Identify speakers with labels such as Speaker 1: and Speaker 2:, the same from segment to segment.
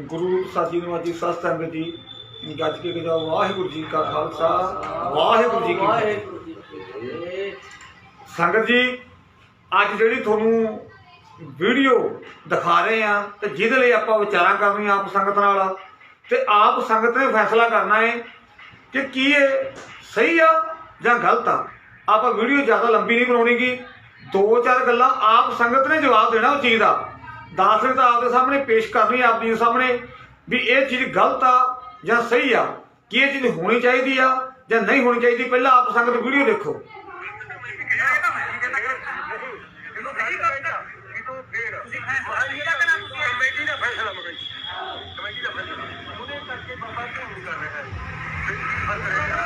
Speaker 1: ਗੁਰੂ ਸਾਜੀ ਨਵਾਜੀ ਸਤ ਸੰਗਤ ਜੀ ਗੱਜ ਕੇ ਗਜਾ ਵਾਹਿਗੁਰੂ ਜੀ ਕਾ ਖਾਲਸਾ, ਵਾਹਿਗੁਰੂ ਜੀ ਕੀ ਫਤਿਹ।
Speaker 2: ਵਾਹਿਗੁਰੂ ਜੀ
Speaker 1: ਸੰਗਤ ਜੀ, ਅੱਜ ਜਿਹੜੀ ਤੁਹਾਨੂੰ ਵੀਡੀਓ ਦਿਖਾ ਰਹੇ ਆ ਤੇ ਜਿਹਦੇ ਲਈ ਆਪਾਂ ਵਿਚਾਰਾਂ ਕਰਨੀਆਂ ਆਪ ਸੰਗਤ ਨਾਲ, ਤੇ ਆਪ ਸੰਗਤ ਨੇ ਫੈਸਲਾ ਕਰਨਾ ਹੈ ਕਿ ਕੀ ਇਹ ਸਹੀ ਆ ਜਾਂ ਗਲਤ ਆ। ਆਪਾਂ ਵੀਡੀਓ ਜ਼ਿਆਦਾ ਲੰਬੀ ਨਹੀਂ ਬਣਾਉਣੀਗੀ, ਦੋ ਚਾਰ ਗੱਲਾਂ ਆਪ ਸੰਗਤ ਨੇ ਜਵਾਬ ਦੇਣਾ ਉਹ ਚੀਜ਼ ਦਾ। ਦਾਖਲ ਤਾਂ ਆਪਦੇ ਸਾਹਮਣੇ ਪੇਸ਼ ਕਰਨੀ ਆ ਆਪ ਜੀ ਦੇ ਸਾਹਮਣੇ ਵੀ ਇਹ ਚੀਜ਼ ਗਲਤ ਆ ਜਾਂ ਸਹੀ ਆ, ਕੀ ਇਹ ਚੀਜ਼ ਹੋਣੀ ਚਾਹੀਦੀ ਆ ਜਾਂ ਨਹੀਂ ਹੋਣੀ ਚਾਹੀਦੀ, ਪਹਿਲਾਂ ਆਪ ਸੰਗਤ ਵੀਡੀਓ ਦੇਖੋ।
Speaker 3: ਕਮੇਟੀ ਦਾ ਫੈਸਲਾ ਮਗਾਈ ਕਮੇਟੀ ਦਾ ਫੈਸਲਾ। ਉਹਦੇ ਕਰਕੇ ਬਾਬਾ ਧੂਮ ਕਰ ਰਿਹਾ। ਹੈ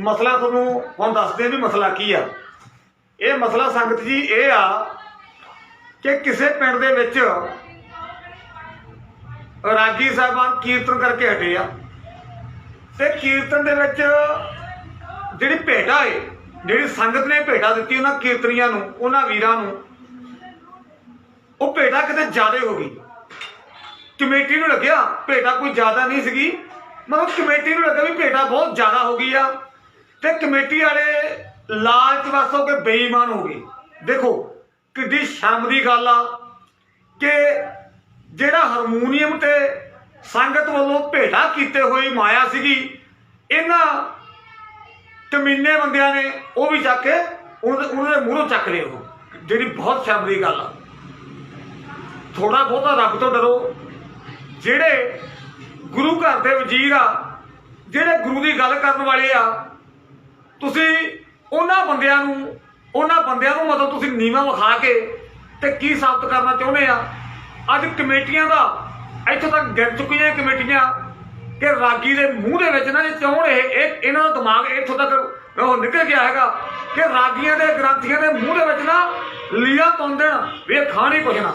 Speaker 1: ਮਸਲਾ ਤੁਹਾਨੂੰ ਹੁਣ ਦੱਸਦੇ ਵੀ ਮਸਲਾ ਕੀ ਆ। ਇਹ ਮਸਲਾ ਸੰਗਤ ਜੀ ਇਹ ਆ ਕਿ ਕਿਸੇ ਪਿੰਡ ਦੇ ਵਿੱਚ ਰਾਗੀ ਸਾਹਿਬਾਨ ਕੀਰਤਨ ਕਰਕੇ ਹਟੇ ਆ। ਤੇ ਕੀਰਤਨ ਦੇ ਵਿੱਚ ਜਿਹੜੀ ਭੇਟਾ ਏ, ਜਿਹੜੀ ਸੰਗਤ ਨੇ ਭੇਟਾ ਦਿੱਤੀ ਉਹਨਾਂ ਕੀਰਤਨੀਆਂ ਨੂੰ, ਉਹਨਾਂ ਵੀਰਾਂ ਨੂੰ, ਉਹ ਭੇਟਾ ਕਿਤੇ ਜ਼ਿਆਦਾ ਹੋ ਗਈ। ਕਮੇਟੀ ਨੂੰ ਲੱਗਿਆ ਭੇਟਾ ਕੋਈ ਜ਼ਿਆਦਾ ਨਹੀਂ ਸੀਗੀ। ਮਤਲਬ ਕਮੇਟੀ ਨੂੰ ਲੱਗਾ ਵੀ ਭੇਟਾ ਬਹੁਤ ਜ਼ਿਆਦਾ ਹੋ ਗਈ ਆ। ਤੇ ਕਮੇਟੀ ਵਾਲੇ ਲਾਲਚ ਵਸ ਹੋ ਕੇ ਬੇਈਮਾਨ ਹੋ ਗਏ। ਦੇਖੋ, ਕਿੱਡੀ ਸ਼ਰਮ ਦੀ ਗੱਲ ਆ ਕਿ ਜਿਹੜਾ ਹਾਰਮੋਨੀਅਮ ਤੇ ਸੰਗਤ ਵੱਲੋਂ ਭੇਟਾ ਕੀਤੇ ਹੋਈ ਮਾਇਆ ਸੀਗੀ, ਇਹਨਾਂ ਕਮੀਨੇ ਬੰਦਿਆਂ ਨੇ ਉਹ ਵੀ ਚੱਕ ਕੇ ਉਹਨਾਂ ਦੇ ਮੂਹਰੋਂ ਚੱਕ ਲਏ ਉਹ, ਜਿਹੜੀ ਬਹੁਤ ਸ਼ਰਮ ਦੀ ਗੱਲ ਆ। ਥੋੜਾ ਬਹੁਤਾ ਰੱਬ ਤੋਂ ਡਰੋ। ਜਿਹੜੇ ਗੁਰੂ ਘਰ ਦੇ ਵਜ਼ੀਰ ਆ, ਜਿਹੜੇ ਗੁਰੂ ਦੀ ਗੱਲ ਕਰਨ ਵਾਲੇ ਆ ਤੁਸੀਂ ਉਹਨਾਂ ਬੰਦਿਆਂ ਨੂੰ, ਉਹਨਾਂ ਬੰਦਿਆਂ ਨੂੰ ਮਤਲਬ ਤੁਸੀਂ ਨੀਵਾਂ ਵਿਖਾ ਕੇ ਤੇ ਕੀ ਸਾਬਤ ਕਰਨਾ ਚਾਹੁੰਦੇ ਆ? ਅੱਜ ਕਮੇਟੀਆਂ ਦਾ ਇੱਥੋਂ ਤੱਕ ਗਿਰ ਚੁੱਕੀਆਂ ਕਮੇਟੀਆਂ ਕਿ ਰਾਗੀ ਦੇ ਮੂੰਹ ਦੇ ਵਿੱਚ ਨਾ ਇਹ ਚਾਹੁਣ ਇਹ ਇਹਨਾਂ ਦਾ ਦਿਮਾਗ ਇੱਥੋਂ ਤੱਕ ਉਹ ਨਿਕਲ ਗਿਆ ਹੈਗਾ ਕਿ ਰਾਗੀਆਂ ਦੇ, ਗ੍ਰੰਥੀਆਂ ਦੇ ਮੂੰਹ ਦੇ ਵਿੱਚ ਨਾ ਲੀਆ ਪਾਉਂਦੇ ਨਾ ਵੀ ਇਹ ਖਾਣ ਹੀ ਨਾ।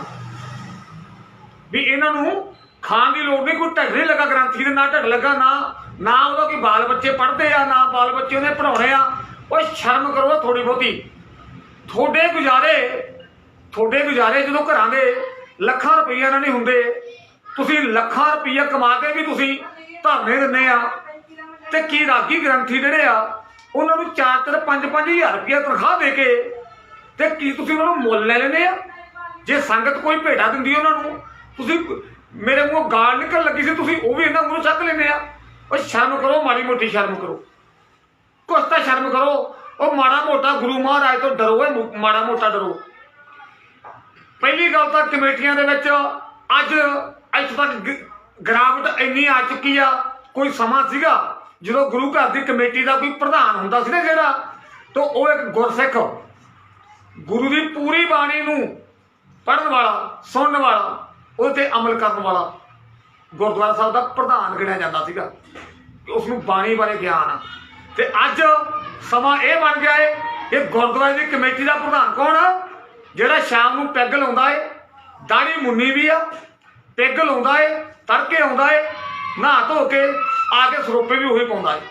Speaker 1: ਵੀ ਇਹਨਾਂ ਨੂੰ ਖਾਣ ਦੀ ਲੋੜ ਨਹੀਂ, ਕੋਈ ਢੱਡ ਨਹੀਂ ਲੱਗਾ, ਗ੍ਰੰਥੀ ਦੇ ਨਾ ਢੱਡ ਲੱਗਾ, ਨਾ ਨਾ ਉਹਦਾ ਕੋਈ ਬਾਲ ਬੱਚੇ ਪੜ੍ਹਦੇ ਆ, ਨਾ ਬਾਲ ਬੱਚੇ ਉਹਨੇ ਪੜਾਉਣੇ ਆ। ਉਹ ਸ਼ਰਮ ਕਰੋ ਥੋੜੀ ਬਹੁਤੀ। ਤੁਹਾਡੇ ਗੁਜ਼ਾਰੇ ਤੁਹਾਡੇ ਗੁਜ਼ਾਰੇ ਜਦੋਂ ਘਰਾਂ ਦੇ ਲੱਖਾਂ ਰੁਪਈਆ ਨਾਲ ਨਹੀਂ ਹੁੰਦੇ, ਤੁਸੀਂ ਲੱਖਾਂ ਰੁਪਈਆ ਕਮਾ ਕੇ ਵੀ ਤੁਸੀਂ ਧਰਨੇ ਦਿੰਦੇ ਆ। ਤੇ ਕੀ ਰਾਗੀ ਗ੍ਰੰਥੀ ਜਿਹੜੇ ਆ, ਉਹਨਾਂ ਨੂੰ 4 4 5 5000 ਰੁਪਈਆ ਤਨਖਾਹ ਦੇ ਕੇ ਤੇ ਕੀ ਤੁਸੀਂ ਉਹਨਾਂ ਨੂੰ ਮੁੱਲ ਲੈ ਲੈਂਦੇ ਆ? ਜੇ ਸੰਗਤ ਕੋਈ ਭੇਟਾ ਦਿੰਦੀ ਉਹਨਾਂ ਨੂੰ, ਤੁਸੀਂ ਮੇਰੇ ਮੂੰਹ ਗਾਲ ਨਿਕਲ ਲੱਗੀ ਸੀ, ਤੁਸੀਂ ਉਹ ਵੀ ਇਹਨਾਂ ਨੂੰ ਚੱਕ ਲੈਂਦੇ ਆ। ਉਹ ਸ਼ਰਮ ਕਰੋ, ਮਾੜੀ ਮੋਟੀ ਸ਼ਰਮ ਕਰੋ। ਕੁਛ ਤਾਂ ਸ਼ਰਮ ਕਰੋ, ਉਹ ਮਾੜਾ ਮੋਟਾ ਗੁਰੂ ਮਹਾਰਾਜ ਤੋਂ ਡਰੋ ਇਹ ਮਾੜਾ ਮੋਟਾ ਡਰੋ। ਪਹਿਲੀ ਗੱਲ ਤਾਂ ਕਮੇਟੀਆਂ ਦੇ ਵਿੱਚ ਅੱਜ ਇੱਥੇ ਤੱਕ ਗ- ਗਿਰਾਵਟ ਇੰਨੀ ਆ ਚੁੱਕੀ ਆ, ਕੋਈ ਸਮਾਂ ਸੀਗਾ ਜਦੋਂ ਗੁਰੂ ਘਰ ਦੀ ਕਮੇਟੀ ਦਾ ਕੋਈ ਪ੍ਰਧਾਨ ਹੁੰਦਾ ਸੀ ਨਾ ਜਿਹੜਾ, ਤਾਂ ਉਹ ਇੱਕ ਗੁਰਸਿੱਖ, ਗੁਰੂ ਦੀ ਪੂਰੀ ਬਾਣੀ ਨੂੰ ਪੜ੍ਹਨ ਵਾਲਾ, ਸੁਣਨ ਵਾਲਾ ਉਹ ਤੇ ਅਮਲ ਕਰਨ ਵਾਲਾ। ਗੁਰਦੁਆਰਾ ਸਾਹਿਬ ਦਾ ਪ੍ਰਧਾਨ ਗਿਣਿਆ ਜਾਂਦਾ ਸੀਗਾ। ਕਿ ਉਸ ਨੂੰ ਬਾਣੀ ਬਾਰੇ ਗਿਆਨ ਆ। ਤੇ ਅੱਜ ਸਮਾਂ ਇਹ ਬਣ ਗਿਆ ਏ ਕਿ ਗੁਰਦੁਆਰੇ ਦੀ ਕਮੇਟੀ ਦਾ ਪ੍ਰਧਾਨ ਕੌਣ ਆ? ਜਿਹੜਾ ਸ਼ਾਮ ਨੂੰ ਪੈਗ ਲਾਉਂਦਾ ਏ, ਦਾੜੀ ਮੁੰਨੀ ਵੀ ਆ, ਪੈਗ ਲਾਉਂਦਾ ਏ, ਤੜਕੇ ਆਉਂਦਾ ਏ, ਨਹਾ ਧੋ ਕੇ ਆ ਕੇ ਸਰੋਪੇ ਵੀ ਉਹੀ ਪਾਉਂਦਾ ਏ।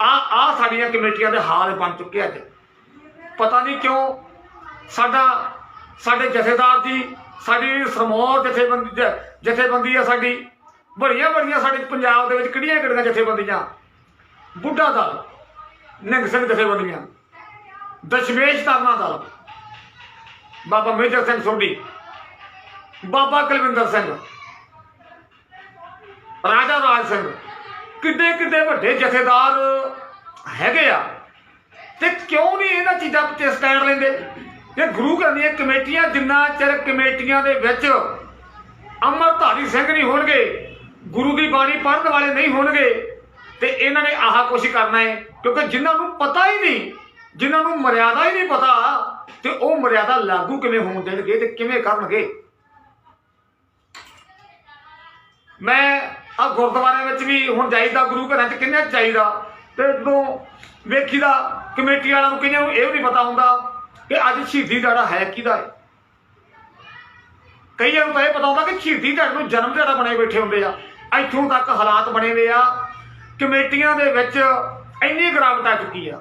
Speaker 1: ਆ ਆ ਸਾਡੀਆਂ ਕਮੇਟੀਆਂ ਦੇ ਹਾਲ ਬਣ ਚੁੱਕੇ ਅੱਜ। ਪਤਾ ਨਹੀਂ ਕਿਉਂ ਸਾਡਾ, ਸਾਡੇ ਜਥੇਦਾਰ ਜੀ, ਸਾਡੀ ਸਰਮੌਰ ਜਥੇਬੰਦੀ ਜ- ਜਥੇਬੰਦੀ ਆ ਸਾਡੀ। ਬੜੀਆਂ ਬੜੀਆਂ ਸਾਡੇ ਪੰਜਾਬ ਦੇ ਵਿੱਚ ਕਿਹੜੀਆਂ ਕਿਹੜੀਆਂ ਜਥੇਬੰਦੀਆਂ? ਬੁੱਢਾ ਦਲ ਨਿੰਗ ਸਿੰਘ ਜਥੇਬੰਦੀਆਂ, ਦਸ਼ਮੇਸ਼ ਤਰਨਾ ਦਲ, ਬਾਬਾ ਮੇਜਰ ਸਿੰਘ ਸੋਢੀ, ਬਾਬਾ ਕੁਲਵਿੰਦਰ ਸਿੰਘ, ਰਾਜਾ ਰਾਜ ਸਿੰਘ, ਕਿੱਡੇ ਕਿੱਡੇ ਵੱਡੇ ਜਥੇਦਾਰ ਹੈਗੇ ਆ। ਤੇ ਕਿਉਂ ਨਹੀਂ ਇਹਨਾਂ ਚੀਜ਼ਾਂ ਉੱਤੇ ਸਟੈਂਡ ਲੈਂਦੇ? ਇਹ ਗੁਰੂ ਘਰ ਦੀਆਂ ਕਮੇਟੀਆਂ ਜਿੰਨਾ ਚਿਰ ਕਮੇਟੀਆਂ ਦੇ ਵਿੱਚ ਅੰਮ੍ਰਿਤਧਾਰੀ ਸਿੰਘ ਨਹੀਂ ਹੋਣਗੇ, ਗੁਰੂ ਦੀ ਬਾਣੀ ਪੜ੍ਹਨ ਵਾਲੇ ਨਹੀਂ ਹੋਣਗੇ, ਤੇ ਇਹਨਾਂ ਨੇ ਆਹ ਕੁਛ ਕਰਨਾ ਹੈ, ਕਿਉਂਕਿ ਜਿਨ੍ਹਾਂ ਨੂੰ ਪਤਾ ਹੀ ਨਹੀਂ, ਜਿਨ੍ਹਾਂ ਨੂੰ ਮਰਿਆਦਾ ਹੀ ਨਹੀਂ ਪਤਾ, ਤੇ ਉਹ ਮਰਿਆਦਾ ਲਾਗੂ ਕਿਵੇਂ ਹੋਣ ਦੇਣਗੇ ਤੇ ਕਿਵੇਂ ਕਰਨਗੇ? ਮੈਂ ਆ ਗੁਰਦੁਆਰੇ ਵਿੱਚ ਵੀ ਹੁਣ ਜਾਈਦਾ, ਗੁਰੂ ਘਰਾਂ 'ਚ ਕਿੰਨੇ ਜਾਈਦਾ, ਤੇ ਜਦੋਂ ਵੇਖੀਦਾ ਕਮੇਟੀ ਵਾਲਿਆਂ ਨੂੰ ਕਈਆਂ ਨੂੰ ਇਹ ਵੀ ਨਹੀਂ ਪਤਾ ਹੁੰਦਾ ਕਿ ਅੱਜ ਸ਼ਹੀਦੀ ਦਾੜਾ ਹੈ ਕਿਹਦਾ ਹੈ। ਕਈਆਂ ਨੂੰ ਤਾਂ ਇਹ ਪਤਾ ਹੁੰਦਾ ਕਿ ਸ਼ਹੀਦੀ ਦਿਹਾੜੇ ਨੂੰ ਜਨਮ ਦਿਹਾੜਾ ਬਣੇ ਬੈਠੇ ਹੁੰਦੇ ਆ। ਇੱਥੋਂ ਤੱਕ ਹਾਲਾਤ ਬਣੇ ਹੋਏ ਆ। ਕਮੇਟੀਆਂ ਦੇ ਵਿੱਚ ਇੰਨੀ ਗਿਰਾਵਟ ਆ ਚੁੱਕੀ ਆ।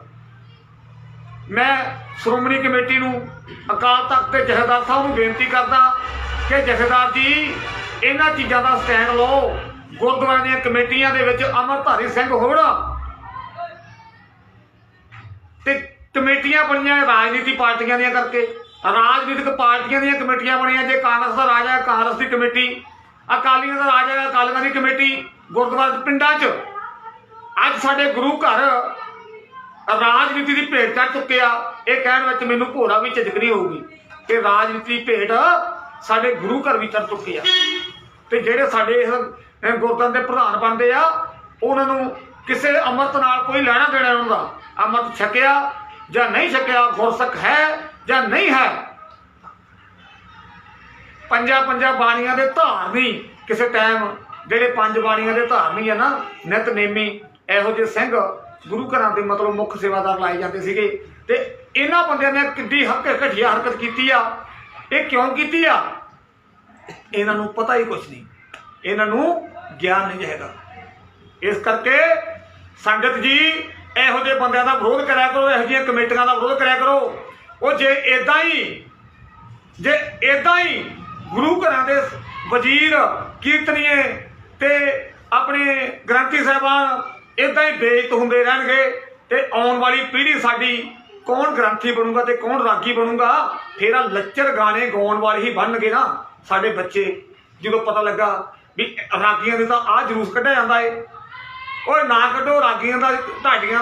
Speaker 1: ਮੈਂ ਸ਼੍ਰੋਮਣੀ ਕਮੇਟੀ ਨੂੰ ਅਕਾਲ ਤਖਤ ਦੇ ਜਥੇਦਾਰ ਸਾਹਿਬ ਨੂੰ ਬੇਨਤੀ ਕਰਦਾ ਕਿ ਜਥੇਦਾਰ ਜੀ, ਇਹਨਾਂ ਚੀਜ਼ਾਂ ਦਾ ਸਟੈਂਡ ਲਓ। ਗੁਰਦੁਆਰਿਆਂ ਦੀਆਂ ਕਮੇਟੀਆਂ ਦੇ ਵਿੱਚ ਅਮਰਧਾਰੀ ਸਿੰਘ ਹੋਣ। ਤੇ ਕਮੇਟੀਆਂ ਬਣੀਆਂ ਰਾਜਨੀਤੀ ਪਾਰਟੀਆਂ ਦੀਆਂ ਕਰਕੇ। ਰਾਜਨੀਤਿਕ ਪਾਰਟੀਆਂ ਦੀਆਂ ਕਮੇਟੀਆਂ ਬਣੀਆਂ, ਜੇ ਕਾਂਗਰਸ ਦਾ ਰਾਜ ਹੈ ਕਾਂਗਰਸ ਦੀ ਕਮੇਟੀ, ਅਕਾਲੀਆਂ ਦਾ ਰਾਜ ਹੈ ਅਕਾਲੀਆਂ ਦੀ ਕਮੇਟੀ, ਗੁਰਦੁਆਰਾ ਪਿੰਡਾਂ 'ਚ। ਅੱਜ ਸਾਡੇ ਗੁਰੂ ਘਰ ਰਾਜਨੀਤੀ ਦੀ ਭੇਟ ਚੜ ਚੁੱਕੇ ਆ। ਇਹ ਕਹਿਣ ਵਿੱਚ ਮੈਨੂੰ ਘੋੜਾ ਵੀ ਝਿਜਕ ਨਹੀਂ ਹੋਊਗੀ ਕਿ ਰਾਜਨੀਤੀ ਦੀ ਭੇਟ ਸਾਡੇ ਗੁਰੂ ਘਰ ਵੀ ਚੜ ਚੁੱਕੇ ਆ। ਤੇ ਜਿਹੜੇ ਸਾਡੇ ਇਸ ਗੁਰਦੁਆਰੇ ਦੇ ਪ੍ਰਧਾਨ ਬਣਦੇ ਆ, ਉਹਨਾਂ ਨੂੰ ਕਿਸੇ ਅੰਮ੍ਰਿਤ ਨਾਲ ਕੋਈ ਲੈਣਾ ਦੇਣਾ ਉਹਨਾਂ ਦਾ ਅੰਮ੍ਰਿਤ ਛਕਿਆ ਜਾਂ ਨਹੀਂ ਛਕਿਆ, ਗੁਰਸਖ ਹੈ ਜਾਂ ਨਹੀਂ ਹੈ? ਪੰਜਾਂ ਪੰਜਾਂ ਬਾਣੀਆਂ ਦੇ ਧਾਰਨੀ ਕਿਸੇ ਟਾਈਮ ਜਿਹੜੇ ਪੰਜ ਬਾਣੀਆਂ ਦੇ ਧਾਰਨੀ ਆ ਨਾ ਨਿਤਨੇਮੀ ਇਹੋ ਜਿਹੇ ਸਿੰਘ ਗੁਰੂ ਘਰਾਂ ਦੇ ਮਤਲਬ ਮੁੱਖ ਸੇਵਾਦਾਰ ਲਾਏ ਜਾਂਦੇ ਸੀਗੇ। ਤੇ ਇਹਨਾਂ ਬੰਦਿਆਂ ਨੇ ਕਿੱਡੀ ਹੱਕ ਘਟੀਆ ਹਰਕਤ ਕੀਤੀ ਆ। ਇਹ ਕਿਉਂ ਕੀਤੀ ਆ? ਇਹਨਾਂ ਨੂੰ ਪਤਾ ਹੀ ਕੁਝ ਨਹੀਂ। ਇਹਨਾਂ ਨੂੰ ਗਿਆਨ ਨਹੀਂ ਹੈਗਾ। ਇਸ ਕਰਕੇ ਸੰਗਤ ਜੀ, ਇਹੋ ਜਿਹੇ ਬੰਦਿਆਂ ਦਾ ਵਿਰੋਧ ਕਰਿਆ ਕਰੋ, ਇਹੋ ਜਿਹੀਆਂ ਕਮੇਟੀਆਂ ਦਾ ਵਿਰੋਧ ਕਰਿਆ ਕਰੋ। ਉਹ ਜੇ ਇਦਾਂ ਹੀ, ਜੇ ਇਦਾਂ ਹੀ ਗੁਰੂ ਘਰਾਂ ਦੇ ਵਜ਼ੀਰ, ਕੀਰਤਨੀਏ ਤੇ ਆਪਣੇ ਗ੍ਰੰਥੀ ਸਾਹਿਬਾਨ ਇਦਾਂ ਹੀ ਬੇਇੱਜ਼ਤ ਹੁੰਦੇ ਰਹਿਣਗੇ ਤੇ ਆਉਣ ਵਾਲੀ ਪੀੜ੍ਹੀ ਸਾਡੀ ਕੌਣ ਗ੍ਰੰਥੀ ਬਣੂਗਾ ਤੇ ਕੌਣ ਰਾਗੀ ਬਣੂਗਾ? ਫੇਰਾ ਲੱਚਰ ਗਾਣੇ ਗਾਉਣ ਵਾਲੇ ਹੀ ਬਣਨਗੇ ਨਾ ਸਾਡੇ ਬੱਚੇ। ਜਦੋਂ ਪਤਾ ਲੱਗਾ ਵੀ ਰਾਗੀਆਂ ਦੇ ਤਾਂ ਆਹ ਜਲੂਸ ਕੱਢਿਆ ਜਾਂਦਾ ਏ। ਓਏ ਨਾ ਕੱਢੋ ਰਾਗੀਆਂ ਦਾ ਢਾਡੀਆਂ